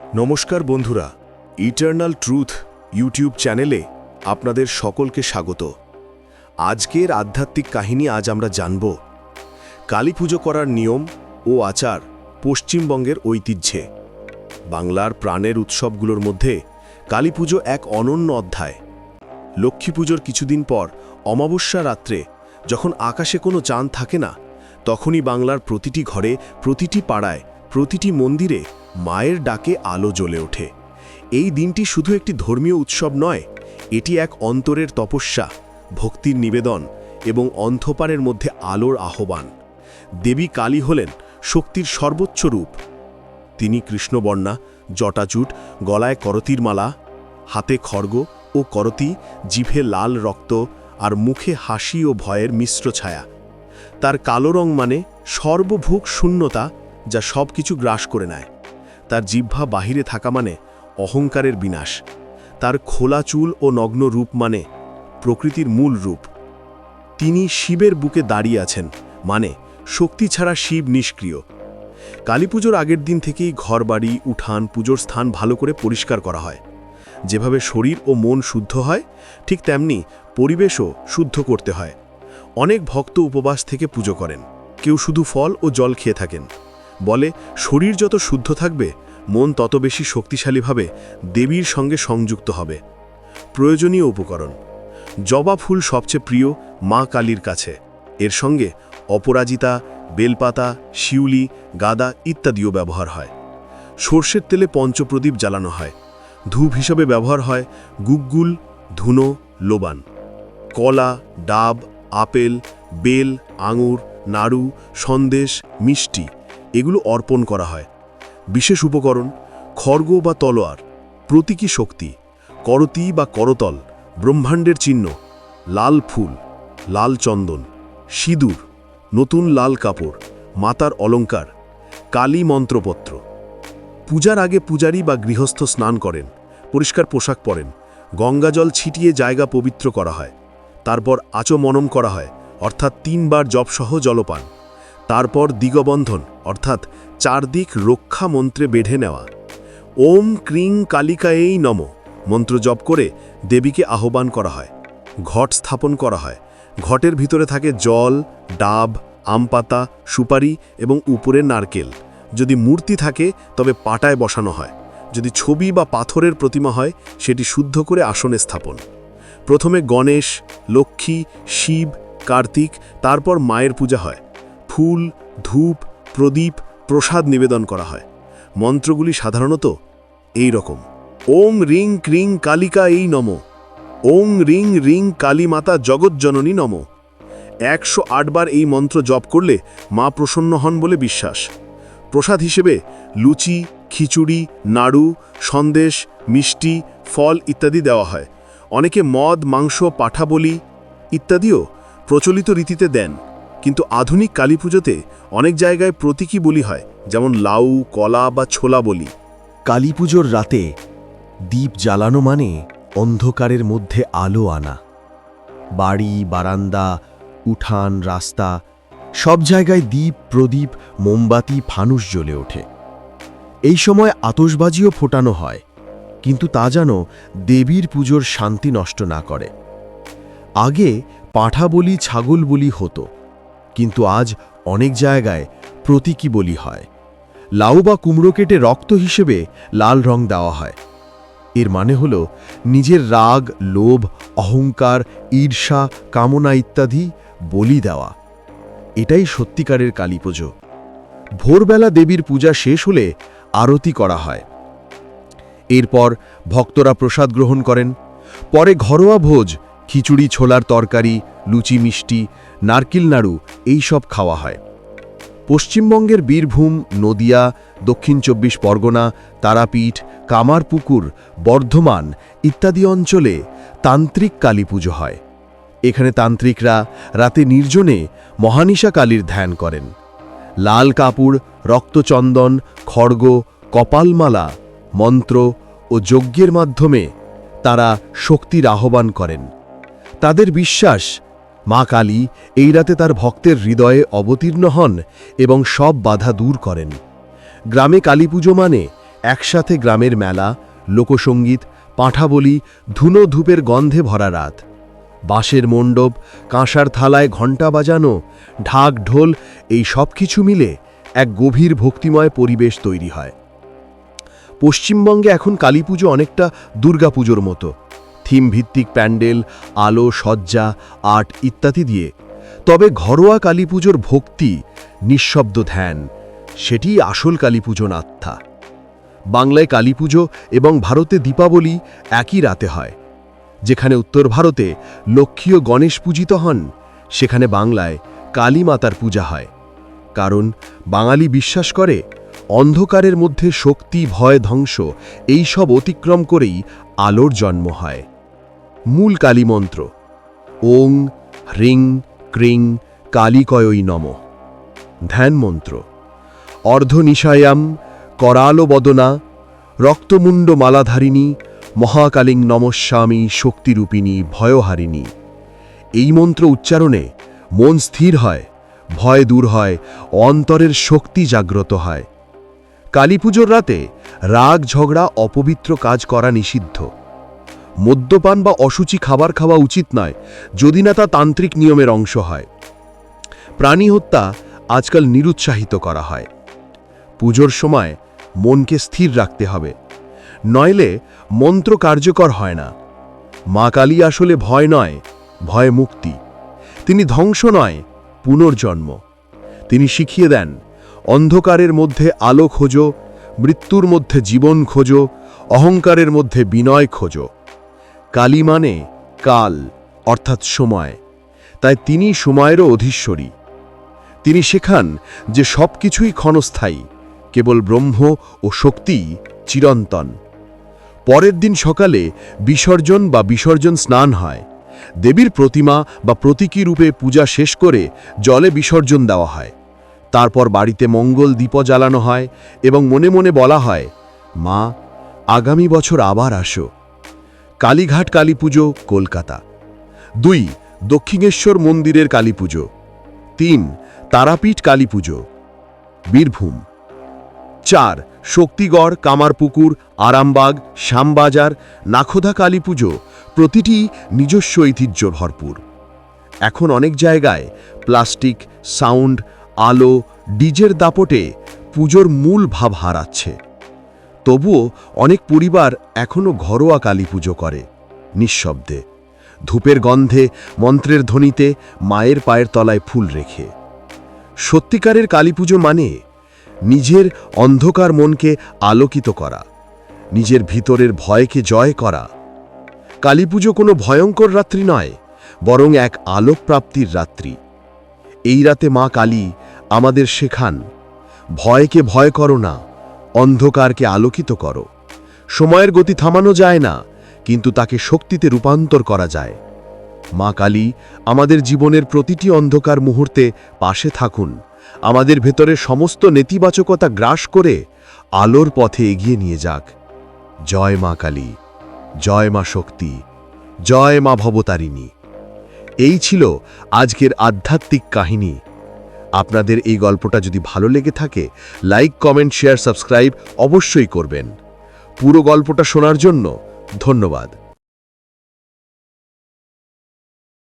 নমস্কার বন্ধুরা eternal truth YouTube চ্যানেলে আপনাদের সকলকে স্বাগত। আজকের আধ্যাত্মিক কাহিনী আজ আমরা জানব, কালী পুজো করার নিয়ম ও আচার পশ্চিমবঙ্গের ঐতিহ্যে। বাংলার প্রাণের উৎসবগুলোর মধ্যে কালী পুজো এক অনন্য অধ্যায়। লক্ষ্মী পুজোর কিছুদিন পর অমাবস্যা রাত্রে যখন আকাশে কোনো চাঁদ থাকে না, তখনই বাংলার প্রতিটি ঘরে, প্রতিটি পাড়ায়, প্রতিটি মন্দিরে মায়ের ডাকে আলো জ্বলে ওঠে। এই দিনটি শুধু একটি ধর্মীয় উৎসব নয়, এটি এক অন্তরের তপস্যা, ভক্তির নিবেদন এবং অন্ধপারের মধ্যে আলোর আহ্বান। দেবী কালী হলেন শক্তির সর্বোচ্চ রূপ। তিনি কৃষ্ণবর্ণা জটাচুট গলায় করতির মালা, হাতে খড়গ ও করতি, জিভে লাল রক্ত আর মুখে হাসি ও ভয়ের মিশ্র ছায়া। তার কালো রং মানে সর্বভোগ শূন্যতা যা সব কিছু গ্রাস করে নেয়। তার জিহ্বা বাহিরে থাকা মানে অহংকারের বিনাশ। তার খোলা চুল ও নগ্ন রূপ মানে প্রকৃতির মূল রূপ। তিনি শিবের বুকে দাঁড়িয়ে আছেন মানে শক্তি ছাড়া শিব নিষ্ক্রিয়। কালীপুজোর আগের দিন থেকেই ঘরবাড়ি, উঠান, পুজোর স্থান ভালো করে পরিষ্কার করা হয়। যেভাবে শরীর ও মন শুদ্ধ হয়, ঠিক তেমনি পরিবেশও শুদ্ধ করতে হয়। অনেক ভক্ত উপবাস থেকে পুজো করেন। কেউ শুধু ফল ও জল খেয়ে থাকেন। বলে, শরীর যত শুদ্ধ থাকবে, মন তত বেশি শক্তিশালীভাবে দেবীর সঙ্গে সংযুক্ত হবে। প্রয়োজনীয় উপকরণ। জবা ফুল সবচেয়ে প্রিয় মা কালীর কাছে। এর সঙ্গে অপরাজিতা, বেলপাতা, শিউলি, গাদা ইত্যাদিও ব্যবহার হয়। সর্ষের তেলে পঞ্চপ্রদীপ জ্বালানো হয়। ধূপ হিসাবে ব্যবহার হয় গুগ্গুল, ধুনো, লোবান। কলা, ডাব, আপেল, বেল, আঙুর, নাড়ু, সন্দেশ, মিষ্টি। এগুলো অর্পণ করা হয়। বিশেষ উপকরণ খড়গ বা তলোয়ার, প্রতীকী শক্তি, করতি বা করতল, ব্রহ্মাণ্ডের চিহ্ন, লাল ফুল, লাল চন্দন, সিঁদুর, নতুন লাল কাপড়, মাতার অলঙ্কার, কালী মন্ত্রপত্র। পূজার আগে পূজারী বা গৃহস্থ স্নান করেন, পরিষ্কার পোশাক পরেন গঙ্গাজল ছিটিয়ে জায়গা পবিত্র করা হয়। তারপর আচমনম করা হয়, অর্থাৎ তিনবার জপসহ জলপান। তারপর দিগবন্ধন, অর্থাৎ চারদিক রক্ষা মন্ত্রে বেঁধে নেওয়া। ওম ক্রিং কালিকায়েই নম, মন্ত্র জপ করে দেবীকে আহ্বান করা হয়। ঘট স্থাপন করা হয়। ঘটের ভিতরে থাকে জল, ডাব, আমপাতা, সুপারি এবং উপরে নারকেল। যদি মূর্তি থাকে, তবে পাটায় বসানো হয়। যদি ছবি বা পাথরের প্রতিমা হয়, সেটি শুদ্ধ করে আসনে স্থাপন। প্রথমে গণেশ, লক্ষ্মী, শিব, কার্তিক, তারপর মায়ের পূজা হয়। ফুল, ধূপ, প্রদীপ, প্রসাদ নিবেদন করা হয়। মন্ত্রগুলি সাধারণত এই রকম ওং রিং ক্রিং কালিকা এই নম। ওং রিং রিং কালী মাতা জগজ্জননী নম। একশো আটবার এই মন্ত্র জপ করলে মা প্রসন্ন হন বলে বিশ্বাস। প্রসাদ হিসেবে লুচি, খিচুড়ি, নাড়ু, সন্দেশ, মিষ্টি, ফল ইত্যাদি দেওয়া হয়। অনেকে মদ, মাংস পাঠা বলি ইত্যাদিও প্রচলিত রীতিতে দেন। কিন্তু আধুনিক কালী পুজোতে অনেক জায়গায় প্রতীকী বলি হয়, যেমন লাউ, কলা বা ছোলা বলি। কালী পুজোর রাতে দ্বীপ জ্বালানো মানে অন্ধকারের মধ্যে আলো আনা। বাড়ি, বারান্দা, উঠান, রাস্তা, সব জায়গায় দ্বীপ প্রদীপ, মোমবাতি, ফানুস জ্বলে ওঠে। এই সময় আতসবাজিও ফোটানো হয়, কিন্তু তা যেন দেবীর পুজোর শান্তি নষ্ট না করে। আগে পাঁঠা বলি ছাগল বলি হতো কিন্তু আজ অনেক জায়গায় প্রতীকী বলি হয়। লাউ বা কুমড়ো কেটে রক্ত হিসেবে লাল রং দেওয়া হয়। এর মানে হল নিজের রাগ, লোভ, অহংকার, ঈর্ষা, কামনা ইত্যাদি বলি দেওয়া। এটাই সত্যিকারের কালী পুজো ভোরবেলা দেবীর পূজা শেষ হলে আরতি করা হয়। এরপর ভক্তরা প্রসাদ গ্রহণ করেন। পরে ঘরোয়া ভোজ, খিচুড়ি, ছোলার তরকারি, লুচি, মিষ্টি নারকেল নাড়ু, এই সব খাওয়া হয়। পশ্চিমবঙ্গের বীরভূম, নদিয়া, দক্ষিণ চব্বিশ পরগনা, তারাপীঠ, কামারপুকুর, বর্ধমান ইত্যাদি অঞ্চলে তান্ত্রিক কালী পুজো হয়। এখানে তান্ত্রিকরা রাতে নির্জনে মহানিশা কালীর ধ্যান করেন। লাল কাপড়, রক্তচন্দন, খড়গ, কপালমালা, মন্ত্র ও যজ্ঞের মাধ্যমে তারা শক্তির আহ্বান করেন। তাদের বিশ্বাস মা কালী এই রাতে তার ভক্তের হৃদয়ে অবতীর্ণ হন এবং সব বাধা দূর করেন। গ্রামে কালীপুজো মানে একসাথে গ্রামের মেলা লোকসঙ্গীত পাঁঠাবলি, ধুনো ধূপের গন্ধে ভরা রাত। বাঁশের মণ্ডপ, কাঁসার থালায় ঘণ্টা বাজানো, ঢাক ঢোল, এই সব কিছু মিলে এক গভীর ভক্তিময় পরিবেশ তৈরি হয়। পশ্চিমবঙ্গে এখন কালীপুজো অনেকটা দুর্গাপুজোর মতো। থিম ভিত্তিক প্যান্ডেল, আলো সজ্জা আর্ট ইত্যাদি দিয়ে। তবে ঘরোয়া কালীপুজোর ভক্তি, নিঃশব্দ ধ্যান, সেটিই আসল কালীপুজো আত্মা। বাংলায় কালীপুজো এবং ভারতে দীপাবলি একই রাতে হয়। যেখানে উত্তর ভারতে লক্ষ্মী ও গণেশ পূজিত হন, সেখানে বাংলায় কালী মাতার পূজা হয়। কারণ বাঙালি বিশ্বাস করে, অন্ধকারের মধ্যে শক্তি, ভয়, ধ্বংস, এই সব অতিক্রম করেই আলোর জন্ম হয়। মূল কালী মন্ত্র ওং, হ্রিং, ক্রিং, কালিকয়ই নম। ধ্যান মন্ত্র অর্ধনিশায়াম করালো বদনা রক্তমুণ্ড মালাধারিণী মহাকালিং নমস্বামী শক্তিরূপিণী ভয়হারিণী। এই মন্ত্র উচ্চারণে মন স্থির হয়, ভয় দূর হয়, অন্তরের শক্তি জাগ্রত হয়। কালীপুজোর রাতে রাগ ঝগড়া অপবিত্র কাজ করা নিষিদ্ধ। মদ্যপান বা অসুচি খাবার খাওয়া উচিত নয়, যদি না তা তান্ত্রিক নিয়মের অংশ হয়। প্রাণী হত্যা আজকাল নিরুৎসাহিত করা হয়। পুজোর সময় মনকে স্থির রাখতে হবে। নইলে মন্ত্র কার্যকর হয় না। মা কালী আসলে ভয় নয়, ভয় মুক্তি। তিনি ধ্বংস নয়, পুনর্জন্ম। তিনি শিখিয়ে দেন, অন্ধকারের মধ্যে আলো খোঁজো, মৃত্যুর মধ্যে জীবন খোঁজো, অহংকারের মধ্যে বিনয় খোঁজো। কালী মানে কাল, অর্থাৎ সময়। তাই তিনি সময়েরও অধীশ্বরী। তিনি শেখান যে সব কিছুই ক্ষণস্থায়ী, কেবল ব্রহ্ম ও শক্তি চিরন্তন। পরের দিন সকালে বিসর্জন বা বিসর্জন স্নান হয়। দেবীর প্রতিমা বা প্রতীকী রূপে পূজা শেষ করে জলে বিসর্জন দেওয়া হয়। তারপর বাড়িতে মঙ্গল দীপ জ্বালানো হয় এবং মনে মনে বলা হয়, মা, আগামী বছর আবার আসো। কালীঘাট কালী পুজো, কলকাতা। দুই, দক্ষিণেশ্বর মন্দিরের কালী পুজো। তিন, তারাপীঠ কালী পুজো। বীরভূম। চার, শক্তিগড়, কামারপুকুর, আরামবাগ, শ্যামবাজার, নাখোদা কালী পুজো প্রতিটি নিজস্ব ঐতিহ্য ভরপুর। এখন অনেক জায়গায় প্লাস্টিক, সাউন্ড, আলো, ডিজের দাপটে পুজোর মূল ভাব হারাচ্ছে। তবুও অনেক পরিবার এখনও ঘরোয়া কালী পুজো করে, নিঃশব্দে। ধূপের গন্ধে মন্ত্রের ধ্বনিতে মায়ের পায়ের তলায় ফুল রেখে। সত্যিকারের কালীপুজো মানে নিজের অন্ধকার মনকে আলোকিত করা, নিজের ভিতরের ভয়কে জয় করা। কালীপুজো কোনো ভয়ঙ্কর রাত্রি নয়, বরং এক আলোক প্রাপ্তির রাত্রি। এই রাতে মা কালী আমাদের শেখান, ভয়কে ভয় করো না অন্ধকারকে আলোকিত করো। সময়ের গতি থামানো যায় না, কিন্তু তাকে শক্তিতে রূপান্তর করা যায়। মা কালী, আমাদের জীবনের প্রতিটি অন্ধকার মুহূর্তে পাশে থাকুন। আমাদের ভেতরে সমস্ত নেতিবাচকতা গ্রাস করে আলোর পথে এগিয়ে নিয়ে যাক। জয় মা কালী, জয় মা শক্তি, জয় মা ভবতারিণী। এই ছিল আজকের আধ্যাত্মিক কাহিনী। আপনাদের এই গল্পটা যদি ভালো লেগে থাকে লাইক কমেন্ট শেয়ার সাবস্ক্রাইব অবশ্যই করবেন। পুরো গল্পটা শোনার জন্য ধন্যবাদ।